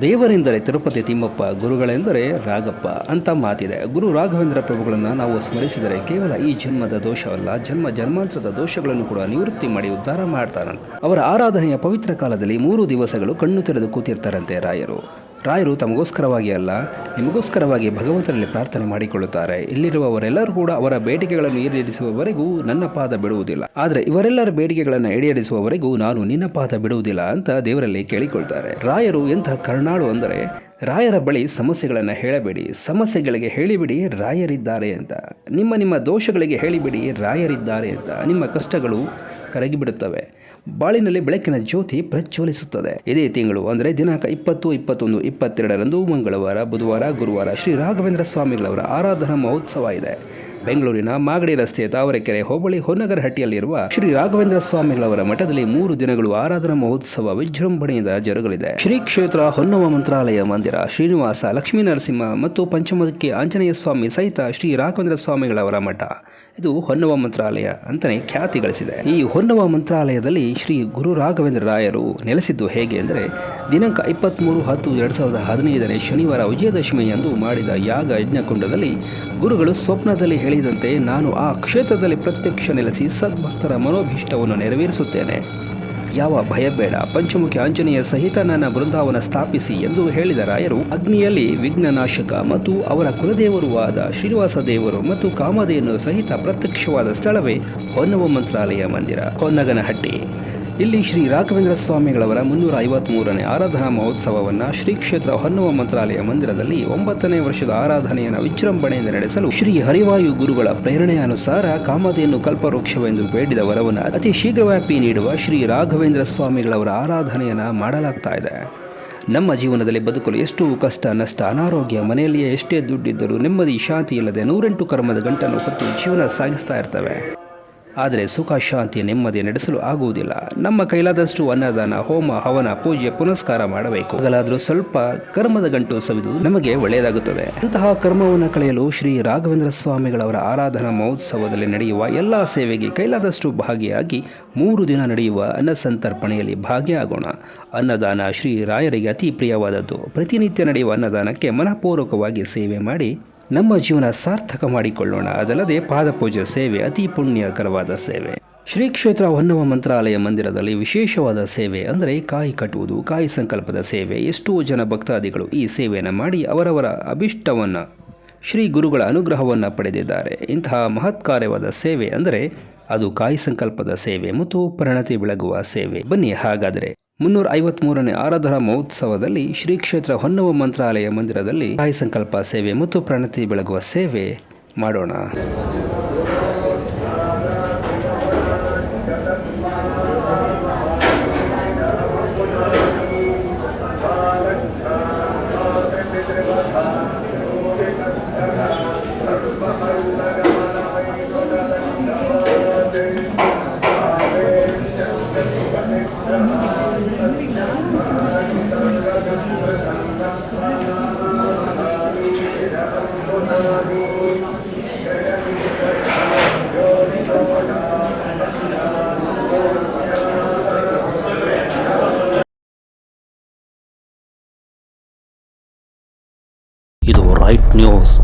ದೇವರೆಂದರೆ ತಿರುಪತಿ ತಿಮ್ಮಪ್ಪ ಗುರುಗಳೆಂದರೆ ರಾಗಪ್ಪ ಅಂತ ಮಾತಿದೆ. ಗುರು ರಾಘವೇಂದ್ರ ಪ್ರಭುಗಳನ್ನು ನಾವು ಸ್ಮರಿಸಿದರೆ ಕೇವಲ ಈ ಜನ್ಮದ ದೋಷವಲ್ಲ, ಜನ್ಮ ಜನ್ಮಾಂತರದ ದೋಷಗಳನ್ನು ಕೂಡ ನಿವೃತ್ತಿ ಮಾಡಿ ಉದ್ಧಾರ ಮಾಡ್ತಾರಂತೆ. ಅವರ ಆರಾಧನೆಯ ಪವಿತ್ರ ಕಾಲದಲ್ಲಿ ಮೂರು ದಿವಸಗಳು ಕಣ್ಣು ತೆರೆದು ಕೂತಿರ್ತಾರಂತೆ ರಾಯರು. ರಾಯರು ತಮಗೋಸ್ಕರವಾಗಿ ಅಲ್ಲ, ನಿಮಗೋಸ್ಕರವಾಗಿ ಭಗವಂತನಲ್ಲಿ ಪ್ರಾರ್ಥನೆ ಮಾಡಿಕೊಳ್ಳುತ್ತಾರೆ. ಇಲ್ಲಿರುವವರೆಲ್ಲರೂ ಕೂಡ ಅವರ ಬೇಡಿಕೆಗಳನ್ನು ಈಡೇರಿಸುವವರೆಗೂ ನನ್ನ ಪಾದ ಬಿಡುವುದಿಲ್ಲ. ಆದರೆ ಇವರೆಲ್ಲರ ಬೇಡಿಕೆಗಳನ್ನು ಈಡೇರಿಸುವವರೆಗೂ ನಾನು ನಿನ್ನ ಪಾದ ಬಿಡುವುದಿಲ್ಲ ಅಂತ ದೇವರಲ್ಲಿ ಕೇಳಿಕೊಳ್ತಾರೆ. ರಾಯರು ಎಂಥ ಕರುಣಾಳು ಅಂದರೆ, ರಾಯರ ಬಳಿ ಸಮಸ್ಯೆಗಳನ್ನು ಹೇಳಬೇಡಿ. ಸಮಸ್ಯೆಗಳಿಗೆ ಹೇಳಿಬಿಡಿ, ರಾಯರಿದ್ದಾರೆ ಅಂತ. ನಿಮ್ಮ ನಿಮ್ಮ ದೋಷಗಳಿಗೆ ಹೇಳಿಬಿಡಿ, ರಾಯರಿದ್ದಾರೆ ಅಂತ. ನಿಮ್ಮ ಕಷ್ಟಗಳು ಕರಗಿಬಿಡುತ್ತವೆ. ಬಾಳಿನಲ್ಲಿ ಬೆಳಕಿನ ಜ್ಯೋತಿ ಪ್ರಜ್ವಲಿಸುತ್ತದೆ. ಇದೇ ತಿಂಗಳು ಅಂದರೆ ದಿನಾಂಕ ಇಪ್ಪತ್ತು, ಇಪ್ಪತ್ತೊಂದು, ಇಪ್ಪತ್ತೆರಡರಂದು ಮಂಗಳವಾರ, ಬುಧವಾರ, ಗುರುವಾರ ಶ್ರೀ ರಾಘವೇಂದ್ರ ಸ್ವಾಮಿಗಳವರ ಆರಾಧನಾ ಮಹೋತ್ಸವ ಇದೆ. ಬೆಂಗಳೂರಿನ ಮಾಗಡಿ ರಸ್ತೆಯ ತಾವರೆಕೆರೆ ಹೋಬಳಿ ಹೊನ್ನಗರಹಟ್ಟಿಯಲ್ಲಿರುವ ಶ್ರೀ ರಾಘವೇಂದ್ರ ಸ್ವಾಮಿಗಳವರ ಮಠದಲ್ಲಿ ಮೂರು ದಿನಗಳು ಆರಾಧನಾ ಮಹೋತ್ಸವ ವಿಜೃಂಭಣೆಯಿಂದ ಜರುಗಲಿದೆ. ಶ್ರೀ ಕ್ಷೇತ್ರ ಹೊನ್ನವ ಮಂತ್ರಾಲಯ ಮಂದಿರ, ಶ್ರೀನಿವಾಸ ಲಕ್ಷ್ಮೀ ನರಸಿಂಹ ಮತ್ತು ಪಂಚಮುಖಿ ಆಂಜನೇಯ ಸ್ವಾಮಿ ಸಹಿತ ಶ್ರೀ ರಾಘವೇಂದ್ರ ಸ್ವಾಮಿಗಳವರ ಮಠ. ಇದು ಹೊನ್ನವ ಮಂತ್ರಾಲಯ ಅಂತಾನೆ ಖ್ಯಾತಿ ಗಳಿಸಿದೆ. ಈ ಹೊನ್ನವ ಮಂತ್ರಾಲಯದಲ್ಲಿ ಶ್ರೀ ಗುರು ರಾಘವೇಂದ್ರ ರಾಯರು ನೆಲೆಸಿದ್ದು ಹೇಗೆ ಅಂದರೆ, ದಿನಾಂಕ ಇಪ್ಪತ್ತ್ಮೂರು ಹತ್ತು ಎರಡು ಸಾವಿರದ ಹದಿನೈದನೇ ಶನಿವಾರ ವಿಜಯದಶಮಿಯಂದು ಮಾಡಿದ ಯಾಗ ಯಜ್ಞಕುಂಡದಲ್ಲಿ ಗುರುಗಳು ಸ್ವಪ್ನದಲ್ಲಿ ಹೇಳಿದಂತೆ ನಾನು ಆ ಕ್ಷೇತ್ರದಲ್ಲಿ ಪ್ರತ್ಯಕ್ಷ ನೆಲೆಸಿ ಸದ್ಭಕ್ತರ ಮನೋಭೀಷ್ಟವನ್ನು ನೆರವೇರಿಸುತ್ತೇನೆ. ಯಾವ ಭಯ ಬೇಡ ಪಂಚಮುಖಿ ಆಂಜನೇಯ ಸಹಿತ ನನ್ನ ಬೃಂದಾವನ ಸ್ಥಾಪಿಸಿ ಎಂದು ಹೇಳಿದ ರಾಯರು, ಅಗ್ನಿಯಲ್ಲಿ ವಿಘ್ನನಾಶಕ ಮತ್ತು ಅವರ ಕುಲದೇವರೂ ಆದ ಶ್ರೀನಿವಾಸ ದೇವರು ಮತ್ತು ಕಾಮಧೇನು ಸಹಿತ ಪ್ರತ್ಯಕ್ಷವಾದ ಸ್ಥಳವೇ ಹೊನ್ನವ ಮಂತ್ರಾಲಯ ಮಂದಿರ, ಹೊನ್ನಗನಹಟ್ಟಿ. ಇಲ್ಲಿ ಶ್ರೀ ರಾಘವೇಂದ್ರ ಸ್ವಾಮಿಗಳವರ ಮುನ್ನೂರ ಐವತ್ಮೂರನೇ ಆರಾಧನಾ ಮಹೋತ್ಸವವನ್ನು ಶ್ರೀ ಕ್ಷೇತ್ರ ಹೊನ್ನುವ ಮಂತ್ರಾಲಯ ಮಂದಿರದಲ್ಲಿ ಒಂಬತ್ತನೇ ವರ್ಷದ ಆರಾಧನೆಯನ್ನು ವಿಜೃಂಭಣೆಯಿಂದ ನಡೆಸಲು ಶ್ರೀ ಹರಿವಾಯು ಗುರುಗಳ ಪ್ರೇರಣೆಯಾನುಸಾರ ಕಾಮಧೇನು ಕಲ್ಪವೃಕ್ಷವೆಂದು ಬೇಡಿದ ವರವನ್ನು ಅತಿ ಶೀಘ್ರವ್ಯಾಪಿ ನೀಡುವ ಶ್ರೀ ರಾಘವೇಂದ್ರ ಸ್ವಾಮಿಗಳವರ ಆರಾಧನೆಯನ್ನು ಮಾಡಲಾಗ್ತಾ ಇದೆ. ನಮ್ಮ ಜೀವನದಲ್ಲಿ ಬದುಕಲು ಎಷ್ಟು ಕಷ್ಟ, ನಷ್ಟ, ಅನಾರೋಗ್ಯ, ಮನೆಯಲ್ಲಿಯೇ ಎಷ್ಟೇ ದುಡ್ಡಿದ್ದರೂ ನೆಮ್ಮದಿ, ಶಾಂತಿ ಇಲ್ಲದೆ ನೂರೆಂಟು ಕರ್ಮದ ಗಂಟನ್ನು ಹೊತ್ತು ಜೀವನ ಸಾಗಿಸ್ತಾ ಇರ್ತವೆ. ಆದರೆ ಸುಖ, ಶಾಂತಿ, ನೆಮ್ಮದಿ ನಡೆಸಲು ಆಗುವುದಿಲ್ಲ. ನಮ್ಮ ಕೈಲಾದಷ್ಟು ಅನ್ನದಾನ, ಹೋಮ, ಹವನ, ಪೂಜೆ, ಪುನಸ್ಕಾರ ಮಾಡಬೇಕು. ಆಗಲಾದರೂ ಸ್ವಲ್ಪ ಕರ್ಮದ ಗಂಟು ಸವಿದು ನಮಗೆ ಒಳ್ಳೆಯದಾಗುತ್ತದೆ. ಅಂತಹ ಕರ್ಮವನ್ನು ಕಳೆಯಲು ಶ್ರೀ ರಾಘವೇಂದ್ರ ಸ್ವಾಮಿಗಳವರ ಆರಾಧನಾ ಮಹೋತ್ಸವದಲ್ಲಿ ನಡೆಯುವ ಎಲ್ಲ ಸೇವೆಗೆ ಕೈಲಾದಷ್ಟು ಭಾಗಿಯಾಗಿ ಮೂರು ದಿನ ನಡೆಯುವ ಅನ್ನ ಸಂತರ್ಪಣೆಯಲ್ಲಿ ಭಾಗಿಯಾಗೋಣ. ಅನ್ನದಾನ ಶ್ರೀ ರಾಯರಿಗೆ ಅತಿ ಪ್ರಿಯವಾದದ್ದು. ಪ್ರತಿನಿತ್ಯ ನಡೆಯುವ ಅನ್ನದಾನಕ್ಕೆ ಮನಪೂರ್ವಕವಾಗಿ ಸೇವೆ ಮಾಡಿ ನಮ್ಮ ಜೀವನ ಸಾರ್ಥಕ ಮಾಡಿಕೊಳ್ಳೋಣ. ಅದಲ್ಲದೆ ಪಾದಪೂಜೆ ಸೇವೆ ಅತಿ ಪುಣ್ಯಕರವಾದ ಸೇವೆ. ಶ್ರೀ ಕ್ಷೇತ್ರ ಹೊನ್ನವ ಮಂತ್ರಾಲಯ ಮಂದಿರದಲ್ಲಿ ವಿಶೇಷವಾದ ಸೇವೆ ಅಂದರೆ ಕಾಯಿ ಕಟ್ಟುವುದು, ಕಾಯಿ ಸಂಕಲ್ಪದ ಸೇವೆ. ಎಷ್ಟೋ ಜನ ಭಕ್ತಾದಿಗಳು ಈ ಸೇವೆಯನ್ನು ಮಾಡಿ ಅವರವರ ಅಭಿಷ್ಟವನ್ನು, ಶ್ರೀ ಗುರುಗಳ ಅನುಗ್ರಹವನ್ನು ಪಡೆದಿದ್ದಾರೆ. ಇಂತಹ ಮಹತ್ಕಾರ್ಯವಾದ ಸೇವೆ ಅಂದರೆ ಅದು ಕಾಯಿ ಸಂಕಲ್ಪದ ಸೇವೆ ಮತ್ತು ಪರಿಣತಿ ಬೆಳಗುವ ಸೇವೆ. ಬನ್ನಿ ಹಾಗಾದರೆ. ಮುನ್ನೂರ ಐವತ್ಮೂರನೇ ಆರಾಧನಾ ಮಹೋತ್ಸವದಲ್ಲಿ ಶ್ರೀ ಕ್ಷೇತ್ರ ಹೊನ್ನವ ಮಂತ್ರಾಲಯ ಮಂದಿರದಲ್ಲಿ ಕಾಯಿ ಸಂಕಲ್ಪ ಸೇವೆ ಮತ್ತು ಪ್ರಣತಿ ಬೆಳಗುವ ಸೇವೆ ಮಾಡೋಣ. White news